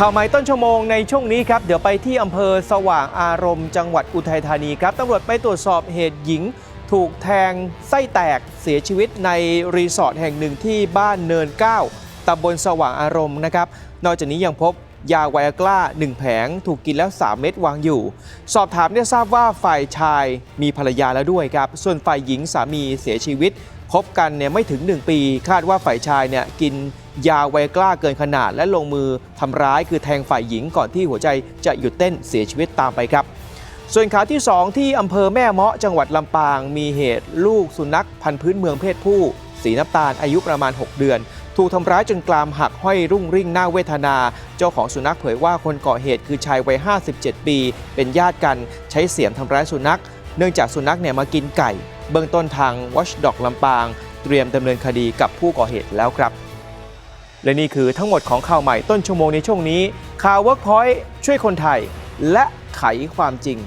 ข่าวใหม่ต้นชั่วโมงในช่วงนี้ครับ เดี๋ยวไปที่อำเภอสว่างอารมณ์จังหวัดอุทัยธานีครับตำรวจไปตรวจสอบเหตุหญิง ถูกแทงไส้แตกเสียชีวิตในรีสอร์ทแห่งหนึ่งที่บ้านเนิน9ตำบลสว่างอารมณ์นะครับ นอกจากนี้ยังพบยาไวอากร้า1แผงถูกกินแล้ว 3 เม็ดวางอยู่ สอบถามเนี่ยทราบว่าฝ่ายชายมีภรรยาแล้วด้วยครับ ส่วนฝ่ายหญิงสามีเสียชีวิตคบกันเนี่ยไม่ถึง 1 ปี คาดว่าฝ่ายชายเนี่ยกิน ยาไวกร้าเกินขนาดและลงมือทำร้ายคือแทงฝ่ายหญิงก่อนที่หัวใจจะหยุดเต้นเสียชีวิตตามไปครับ ส่วนข่าวที่ 2 ที่อำเภอแม่เมาะจังหวัดลำปาง มีเหตุลูกสุนัขพันธุ์พื้นเมืองเพศผู้ สีน้ำตาลอายุประมาณ 6 เดือน ถูกทำร้ายจนกรามหักห้อยรุ่งริ่งหน้าเวทนา เจ้าของสุนัขเผยว่าคนก่อเหตุคือชายวัย 57 ปี เป็นญาติกันใช้เสียมทำร้ายสุนัข เนื่องจากสุนัขเนี่ยมากินไก่ เบื้องต้นทาง Watchdog ลำปาง เตรียมดำเนินคดีกับผู้ก่อเหตุแล้วครับ และนี่คือทั้งหมดของข่าวใหม่ต้นชั่วโมงในช่วงนี้ข่าวเวิร์กพอยต์ช่วยคนไทย และไขความจริง